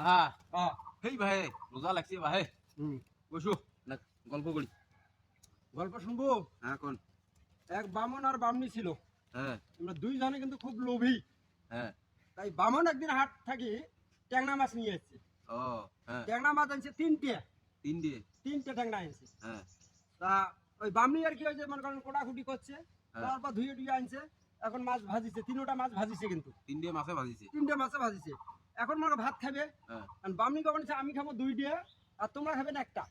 হ্যাঁ হ্যাঁ হেই ভাই রোজা লাগছে ভাই। হুম। বসু। না গল্প করি। গল্প শুনব? হ্যাঁ কোন? এক বামন আর বামনি ছিল। হ্যাঁ। আমরা দুইজনে কিন্তু খুব লোভী। হ্যাঁ। তাই বামন একদিন হাট থাকি ট্যাংরা মাছ নিয়ে এসেছে। ও হ্যাঁ। মাছ আনছে তিনটে। তিন দিয়ে তিনটে ট্যাংরা এনেছে হ্যাঁ। তা ওই বামনি আর কি হয়েছে মনে করেন কোটাকুটি করছে। হ্যাঁ। তারপর ধুয়ে ধুয়ে আনছে। এখন মাছ ভাজিছে। তিনোটা মাছ ভাজিছে কিন্তু। তিন দিয়ে মাছে ভাজিছে। তিনটে মাছে ভাজিছে। এখন মনে ভাত খাবে। হ্যাঁ। আর বামনি কখন আমি খাব দুই দিয়ে আর তোমরা খাবেন একটা।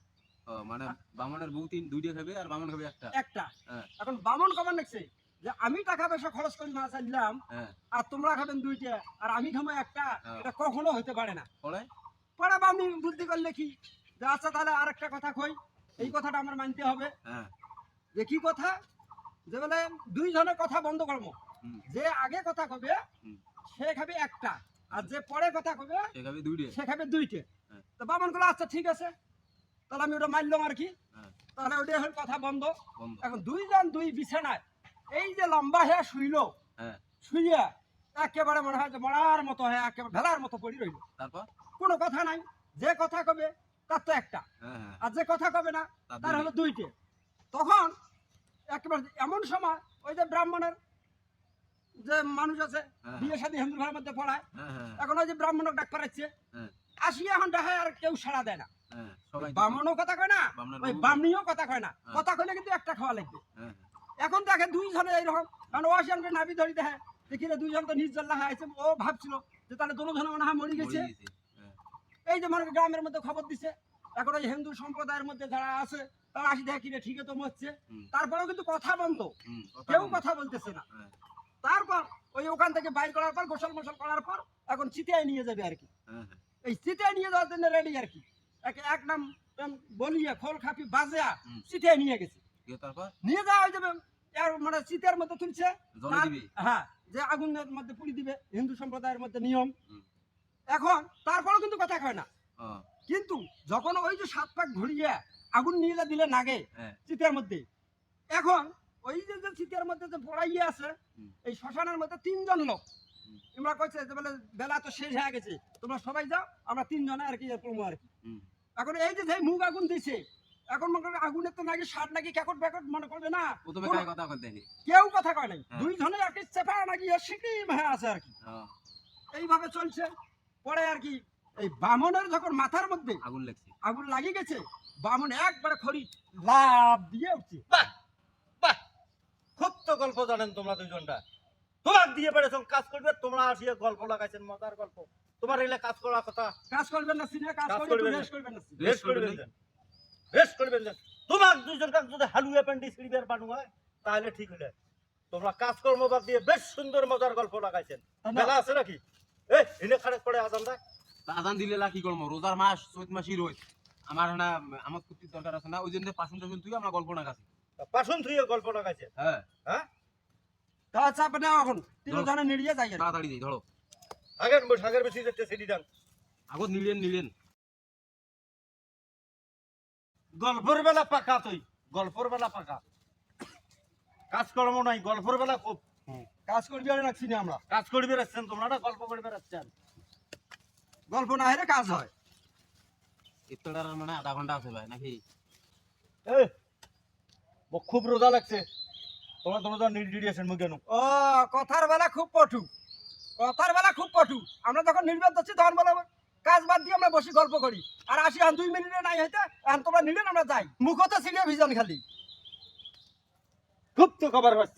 মানে বামনের বউ তিন দুইটা খাবে আর বামন খাবে একটা। একটা। হ্যাঁ। এখন বামন দেখছে? যে আমি টাকা পয়সা খরচ করে মাছ আনলাম হ্যাঁ। আর তোমরা খাবেন দুইটা আর আমি খাব একটা। এটা কখনো হতে পারে না। পরে? পরে আমি বুদ্ধি করলে কি? যে আচ্ছা তাহলে আর একটা কথা কই। এই কথাটা আমার মানতে হবে। যে কি কথা? যে বলে দুই জনের কথা বন্ধ করব। যে আগে কথা কবে সে খাবে একটা। আর যে পরে কথা কবে সে খাবে দুইটা। সে খাবে দুইটে। হ্যাঁ। তো বামন করল আচ্ছা ঠিক আছে। তাহলে আমি ওটা মানলাম আর কি। হ্যাঁ। তাহলে ওটাই হল কথা বন্ধ। এখন দুইজন দুই বিছানায় এই যে লম্বা হয়ে শুইলো শুইয়া একেবারে মনে হয় যে মরার মতো হয়ে একেবারে ভেলার মতো পড়ি রইল। তারপর? কোনো কথা নাই। যে কথা কবে তার তো একটা। হ্যাঁ আর যে কথা কবে না তার হলো দুইটে। তখন একেবারে এমন সময় ওই যে ব্রাহ্মণের যে মানুষ আছে হ্যাঁ। বিয়ে শাদী হিন্দু ঘরের মধ্যে পড়ায়। হ্যাঁ হ্যাঁ এখন ওই যে ব্রাহ্মণক ডাক হ্যাঁ। আসিয়া এখন দেখায় আর কেউ সাড়া দেয় না। হ্যাঁ ব্রাহ্মণও কথা কয় না ওই বামনিও কথা কয় না। হ্যাঁ। কথা কইলে কিন্তু একটা খাওয়া লাগবে। হ্যাঁ এখন দেখে দুইজনে এইরকম কারণ ও আসিয়ানকে নাবি ধরি দেখে দেখি রে দুইজন তো নিজ জল্লাহ আছে ও ভাবছিল যে তাহলে দোনো জনে মনে হয় মরে গেছে। হ্যাঁ। এই যে মনে গ্রামের মধ্যে খবর দিছে এখন ওই হিন্দু সম্প্রদায়ের মধ্যে যারা আছে তারা আসি দেখে কিরে ঠিকই তো মরছে। তারপরেও কিন্তু কথা বন্ধ। কেউ কথা বলতেছে না। হ্যাঁ। তারপর ওই ওখান থেকে বাইর করার পর গোসল মোসল করার পর এখন চিতিয়ায় নিয়ে যাবে আর কি। হ্যাঁ হ্যাঁ। এই চিতিয়ায় নিয়ে যাওয়ার জন্য রেডি আর কি। এক নাম বলিয়া খোল খাপি বাজেয়া হুম। চিতিয়ায় নিয়ে গেছে। নিয়ে যাওয়া হয়ে যাবে মানে চিতের মধ্যে তুলছে হ্যাঁ যে আগুনের মধ্যে পুড়ি দিবে হিন্দু সম্প্রদায়ের মধ্যে নিয়ম। এখন তারপরেও কিন্তু কথা কয় না। কিন্তু যখন ওই যে সাত পাক ঘুরিয়ে আগুন নিয়ে দিলে নাগে হ্যাঁ। চিতের মধ্যে এখন ওই যে যে মধ্যে যে পড়াইয়ে আছে এই শ্মশানের মধ্যে তিনজন লোক। তোমরা কইছে যে বলে বেলা তো শেষ হয়ে গেছে তোমরা সবাই যাও আমরা তিনজনে আর কি পড়ব আর কি। এখন এই যে মুখ আগুন দিছে এখন মনে আগুনের তো নাকি সার নাকি ক্যাকট ব্যাকট মনে করবে না। কথা কেউ কথা কয় নাই। হ্যাঁ। দুই জনে আর কি চেপা নাকি সিকিম হয়ে আছে আর কি। এইভাবে চলছে। পরে আর কি এই বামনের যখন মাথার মধ্যে আগুন লাগছে। আগুন লাগিয়ে গেছে বামন একবারে খড়ি লাভ দিয়ে উঠছে। খুব তো গল্প জানেন তোমরা দুইজনটা। তোমার দিয়ে পেরেছ কাজ করবে তোমরা আসিয়া গল্প লাগাইছেন মজার গল্প। তোমার এগুলা কাজ করার কথা। কাজ করবেন না সিনে কাজ করবেন করবেন না। রেস্ট করবেন না রেস্ট করবেন দেন রেস্ট করবেন দেন তোমার দুইজন কাজ যদি হালু অ্যাপেন্ডিক্স রিপেয়ার বানু হয় তাহলে ঠিক হলে তোমরা কাজকর্ম বাদ দিয়ে বেশ সুন্দর মজার গল্প লাগাইছেন। বেলা আছে নাকি? এ হিনে খারেজ পড়ে আজান দেয় আজান দিলে লা কি করব? রোজার মাস চৈত মাসই রোজ। আমার না আমার কুটির দরকার আছে না ওই জন্য পাশুন টাশুন তুই আমরা গল্প না কাছে পাশুন থুয়ে গল্প লাগাইছে হ্যাঁ। হ্যাঁ? তা চাপ না এখন। নিড়িয়ে যাই তাড়াতাড়ি ধরো। আগের আগের বেশি দেন। আগত নিলেন নিলেন। গল্পের বেলা পাকা তুই গল্পের বেলা পাকা। কাজকর্ম নাই গল্পের বেলা খুব। কাজ করবি আর রাখছি না আমরা। কাজ করবে রাখছেন তোমরা না গল্প করবে রাখছেন গল্প না হেরে কাজ হয়। ইত্তটার মানে আধা ঘণ্টা আছে ভাই নাকি? খুব রোজা লাগছে। তোমরা তোমরা নির্ডিডিয়েশন মুখে কেন ও কথার বেলা খুব পটু কথার বেলা খুব পটু আমরা যখন নির্বাদ দিচ্ছি তখন বলে কাজ বাদ দিয়ে আমরা বসে গল্প করি। আর আসি আর দুই মিনিটে নাই হইতে আর তোমরা নিলেন আমরা যাই। মুখতে সিলিয়ে ভিজন খালি। খুব তো খবর পাচ্ছ